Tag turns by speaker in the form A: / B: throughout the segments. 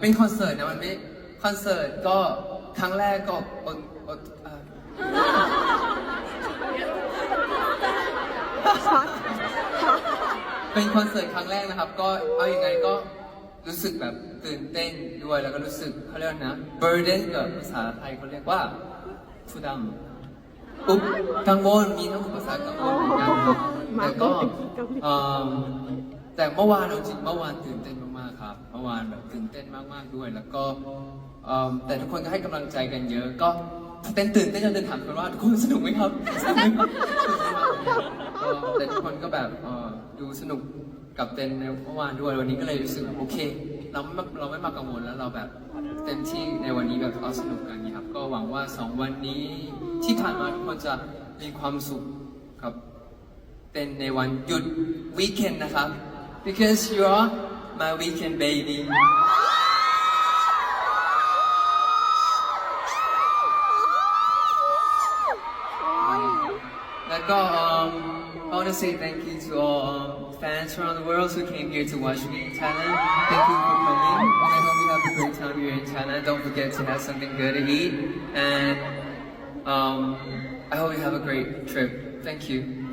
A: เป็นคอนเสิร์ตนะมันไม่คอนเสิร์ตก็ครั้งแรกก็อดอดอ่าเป็นคอนเสิร์ตครั้งแรกนะครับ ก็เอาอย่างไงก็รู้สึกแบบตื่นเต้นด้วยแล้วก็รู้สึกเขาเรียกว่านะ burden กับภาษาไทยเขาเรียกว่าผู้ดำอุ๊บกังวลมีทั้งภาษากังวลเหมือนกันแต่ก็เอิ่ม แต่เมื่อวานเอาจริงเมื่อวานตื่นเต้นมากๆครับ เมื่อวานแบบตื่นเต้นมากๆด้วย แล้วก็เอิ่มแต่ทุกคนก็ให้กำลังใจกันเยอะ ก็เต้นตื่นเต้นจนเดินถามกันว่าทุกคนสนุกไหมครับสนุกไหมก็แต่ทุกคนก็แบบเอ่อดูสนุกกับเต้นในเมื่อวานด้วยวันนี้ก็เลยรู้สึกโอเค เราไม่เราไม่มากังวลแล้วเราแบบเต็มที่ในวันนี้แบบเอาสนุกกันนี้ครับ ก็หวังว่าสองวันนี้ที่ผ่านมาทุกคนจะมีความสุขครับ เป็นในวันหยุดวีคเ n นนะครับ because you are my weekend baby. Um, I want to say thank you to all um, fans around the world who came here to watch me in Thailand. Thank you for coming, and I hope you have a great time here in Thailand. Don't forget to have something good to eat, and um, I hope you have a great trip. Thank you.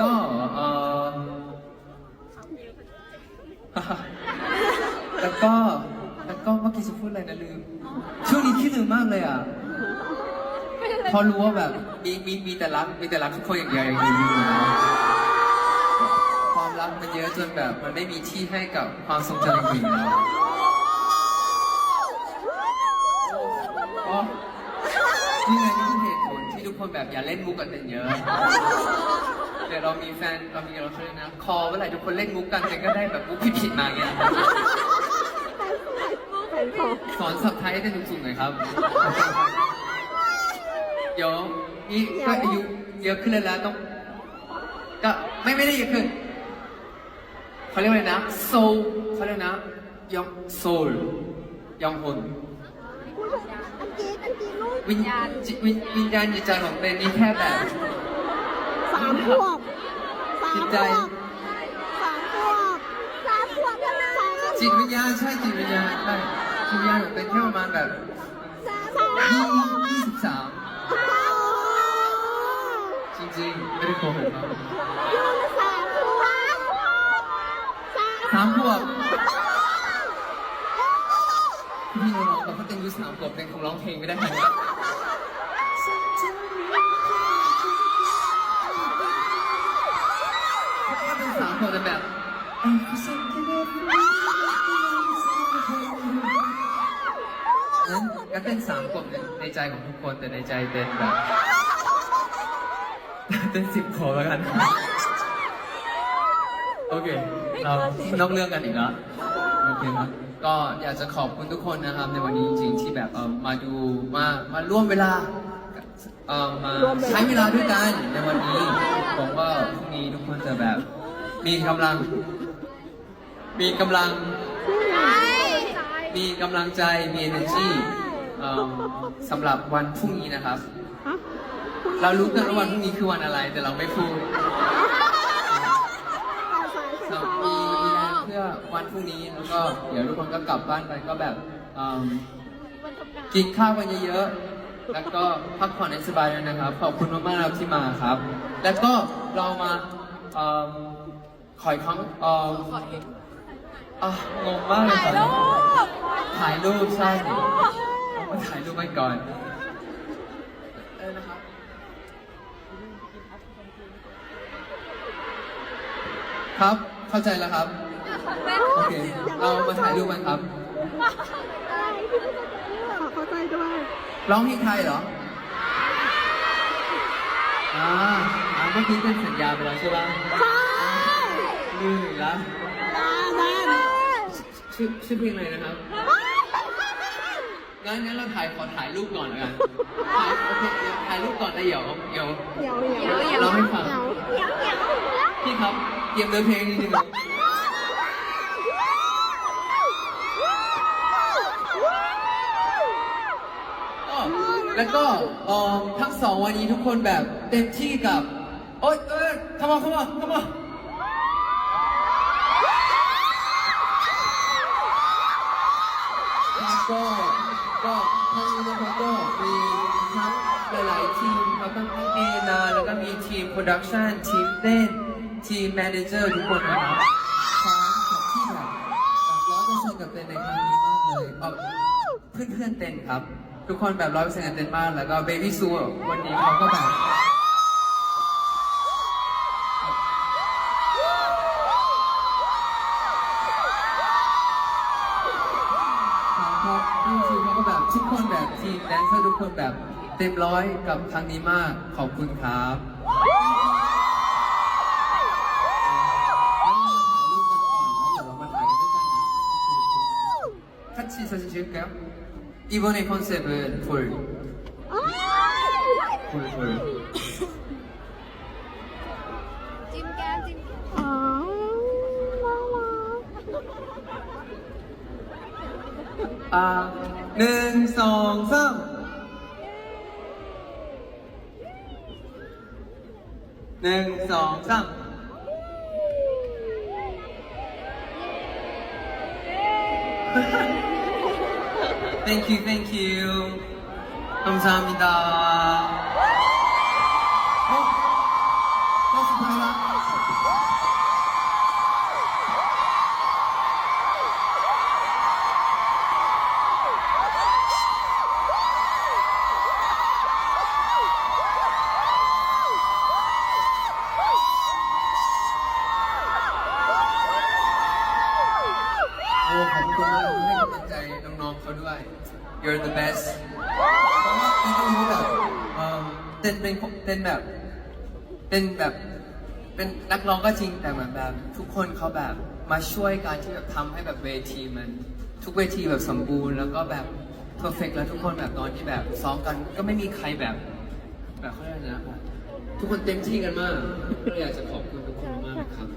A: ก็เอ่อแล้วก็แล้วก็เมื่อกี้จะพูดอะไรนะลืม ช่วงนี้ขี้ลืมมากเลยอะ พอรู้ว่าแบบมีมีมีแต่รักมีแต่รักทุกคนอย่างเดียวอย่างเดียวอยู่นะความรักมันเยอะจนแบบมันไม่มีที่ให้กับความทรงจำอย่างอื่นแล้วอ๋อนี่ไงนี่คือเหตุผลที่ทุกคนแบบอย่าเล่นมุกกันเต็นเยอะ เดี๋ยวเรามีแฟนเรามีเราเชื่อนะ คอเมื่อไหร่ทุกคนเล่นมุกกันเต็นก็ได้แบบมุกผิดๆมาอย่างเงี้ย
B: เป็นของ
A: สอนสับไทยให้ได้สูงๆหน่อยครับ เดี๋ยวนี่ก็อายุเยอะขึ้นแล้วนะต้อง ก็ไม่ไม่ได้เยอะขึ้นเขาเรียกว่าอะไรนะโซลเขาเรียกนะยองโซลยองฮน
B: อันจีนอันจีนลูก
A: วิญญาณจิตวิญวิญญาณจิตใจของเต้นนี่แค่แบบ
B: สามขวบสาม
A: จิต
B: ข
A: ใจ
B: วบสามขวบสามขวบแล้วนะ
A: จิตวิญญาณใช่จิตวิญญาณใช่จิตวิญญาณของเต้นแค่ประมาณแบบ
B: สามขวบ
A: ยี่ยี่สิบสามจริงๆ ไม่ได้โกหกครับ
B: ยูสามขวบ
A: สามขวบพี่น้องๆกับเขาเต้นอายุสามขวบเต้นคงร้องเพลงไม่ได้ขนาด แบบนั้นก็เต้นสามขวบในใจของทุกคนแต่ในใจเต้นแบบเต้นสิบขวบแล้วกัน โอเค เรานอกเรื่องกันอีกแล้วโอเคครับก็อยากจะขอบคุณทุกคนนะครับ ในวันนี้จริงๆที่แบบเอ่อมาดูมามาร่วมเวลาเอ่อมาใช้เวลาด้วยกันในวันนี้ผมว่าพรุ่งนี้ทุกคนจะแบบ มีกำลัง มีกำลัง มีกำลังใจ มี energy เอิ่มสำหรับวันพรุ่งนี้นะครับ เรารู้กันว่าวันพรุ่งนี้คือวันอะไร แต่เราไม่พูด เรามีมีแรงเพื่อวันพรุ่งนี้แล้วก็เดี๋ยวทุกคนก็กลับบ้านไปก็แบบเอิ่มกินข้าวกันเยอะๆ แล้วก็พักผ่อนให้สบายด้วยนะครับ ขอบคุณมากๆครับที่มาครับ แล้วก็เรามาเอิ่ม ขอยครั้งเอิ่มอะงงมากเลยครับถ่ายรูปใช่เรามาถ่ายรูปกันก่อนเออนะครับครับเข้าใจแล้วครับโอเคเรามาถ่ายรูปกันครับ
B: ขอเข้าใจด้วย
A: ร้องเพลงไทยเหรออ่าอ่าเมื่อกี้เป็นสัญญาไปแล้วใช่ปะ
B: ใช่
A: ลืมอีกแล้ว
B: ดาดัน
A: ชื่อชื่อเพลงอะไรนะครับ งั้นงั้นเราถ่ายขอถ่ายรูปก่อนแล้วกันถ่ายโอเคเดี๋ยวถ่ายรูปก่อนแล้วเดี๋ยวเดี๋ยว
B: เดี๋ยวเดี๋ยว
A: เดี๋ยวเราให้ฟัง
B: เดี๋ยวเดี๋ยวเดี๋ยว
A: พี่ครับเตรียมเนื้อเพลงนิดนึงครับก็แล้วก็เอ่อทั้งสองวันนี้ทุกคนแบบเต็มที่กับ โอ๊ยเอ้ยเข้ามาเข้ามาเข้ามา ก็ก็ทั้งนี้นะครับก็มีทั้งหลายๆทีมครับทั้งเอนาแล้วก็มีทีมโปรดักชันทีมเต้นทีมแมเนเจอร์ทุกคนนะครับพร้อมกับที่แบบแบบร้อยเปอร์เซ็นต์กับเต้นในครั้งนี้มากเลยเอาเพื่อนๆเต้นครับ ทุกคนแบบร้อยเปอร์เซ็นต์กับเต้นมากแล้วก็เบบี้ซูวันนี้เขาก็แบบ ทีมแดนเซอร์ทุกคนแบบเต็มร้อยกับครั้งนี้มากขอบคุณครับงั้นเรามาถ่ายรูปกันก่อนแล้วเ 아, 능성성. 능성성. thank you, thank you. 감사합니다. โอ้ขอบคุณมากที่ให้กำลังใจน้องๆเขาด้วย you're the best เพราะว่าพี่ก็แบบเอิ่มเต้นเป็นเต้นแบบเต้นแบบเป็นนักร้องก็จริงแต่เหมือนแบบ ทุกคนเขาแบบมาช่วยการที่แบบทำให้แบบเวทีมัน ทุกเวทีแบบสมบูรณ์แล้วก็แบบ perfect แล้วทุกคนแบบตอนที่แบบซ้อมกันก็ไม่มีใครแบบ แบบเขาเรียกอะไรนะทุกคนเต็มที่กันมากก็เลยอยากจะขอบคุณทุกคนมากครับ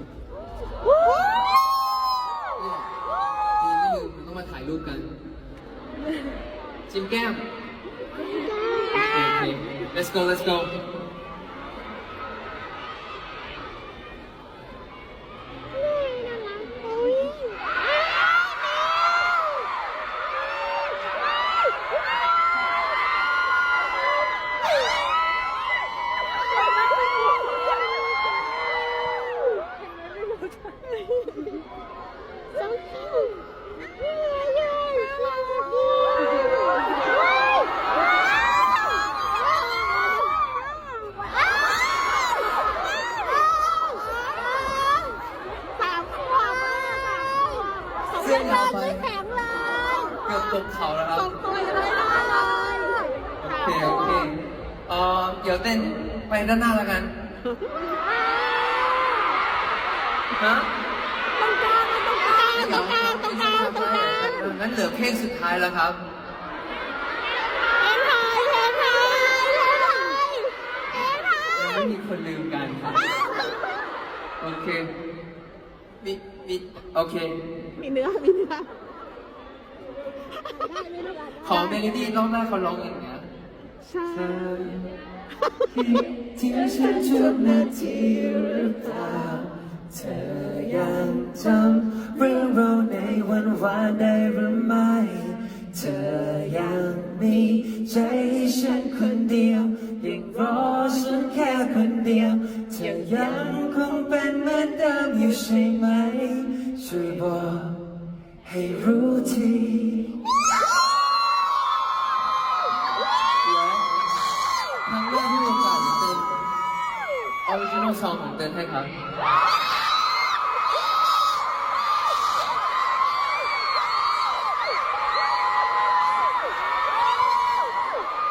A: ถ่ายรูปกัน จิมแก้มโอเคโอเค let's go let's go
B: สามขวบเสื้อยาวไปแข็งเลย
A: เกือบตกเขาแล้วครับ
B: ส่งตัวยังไม่ได้เลย
A: โอเค โอเคเอ่อเดี๋ยวเต้นไปด้านหน้าแล้วกันฮะ
B: ตรงกลางตรงกลางตรงกลางตรงกลางตรงกลาง
A: งั้นเหลือเพลงสุดท้ายแล้วครับ
B: เอ็นไทยเอ็นไทยเอ็นไทยเอ็นไทย
A: ยังไม่มีคนลืมกันครับ โอเคมีมีโอเค
B: มีเนื้อ มีเนื้อ
A: ขอเมโลดี้ร้องได้เขาร้องอย่างเงี้ย
B: ใช่
A: เธ อคิดถึงฉันทุกนาทีหรือเปล่า เธอยังจำเรื่องเราในวันวานได้หรือไม่ เธอยังมีใจให้ฉันคนเดียวยังรอฉันแค่คนเดียว เธอยังคงเป็นเหมือนเดิมอยู่ใช่ไหม ช่วยบอกให้รู้ที ครั้งแรกที่มีโอกาสเต้นออริจินอลซองของเต้นให้ครับ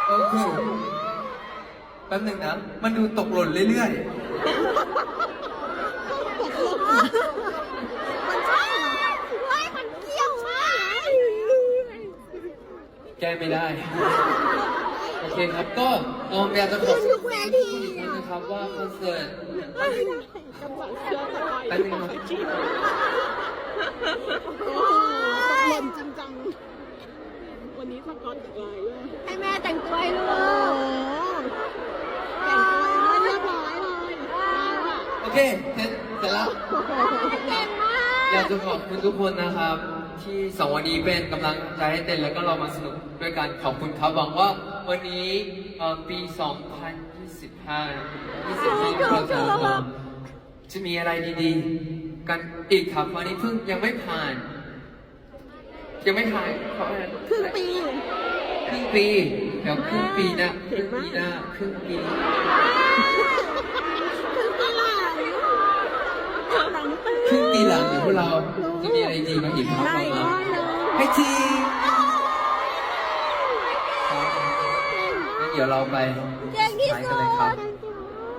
A: โอเคแป๊บหนึ่งนะ มันดูตกหล่นเรื่อย
B: มันใช่เหรอเฮ้ยมันเกี่ยวมาก
A: ๆ แก้ไม่ได้โอ เคครับก็เอออยากจะขอบคุณทุกคนอีกครั้งนะครับว่าคอนเสิร์ต
B: กำลังเชื่อตลอด
A: แป๊บนึงครับ
B: โอ้หล่นจริงจังวันนี้สกอตอีกลายด้วย
C: ให้แม่แต่งตัวให้ลู
B: โอ้
C: ก
B: แต่งตัวยังไม่เรียบร้อยเลยเราอะ
A: โอเคเสร็จเสร็จแล้ว
C: เก่งมาก
A: อยากจะขอบคุณทุกคนนะครับที่สองวันนี้เป็นกำลังใจให้เต้นแล้วก็เรามาสนุกด้วยกันขอบคุณครับหวังว่า วันนี้เอ่อปี 2025 25เราจะเอ่อจะมีอะไรดีๆ กันอีกครับวันนี้เพิ่งยังไม่ผ่าน ยังไม่ผ่านเพราะอะไร
B: ครึ่งปี
A: ครึ่งปีเดี๋ยวครึ่งปีหนะครึ่งปีหน้าครึ่งปี
B: ครึ่งปีหลังหลังปี
A: ครึ่งปีหลังเดี๋ยวพวกเราจะมีอะไรดีมาอีกครับ
B: ได้
A: บอก
B: ได้
A: มา
B: เลย
A: ให้ที เดี๋ยวเราไป
B: เก่งที่
A: ไป
B: สุ
A: กัน
B: ด
A: เลยครับ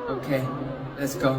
A: โอเค let's go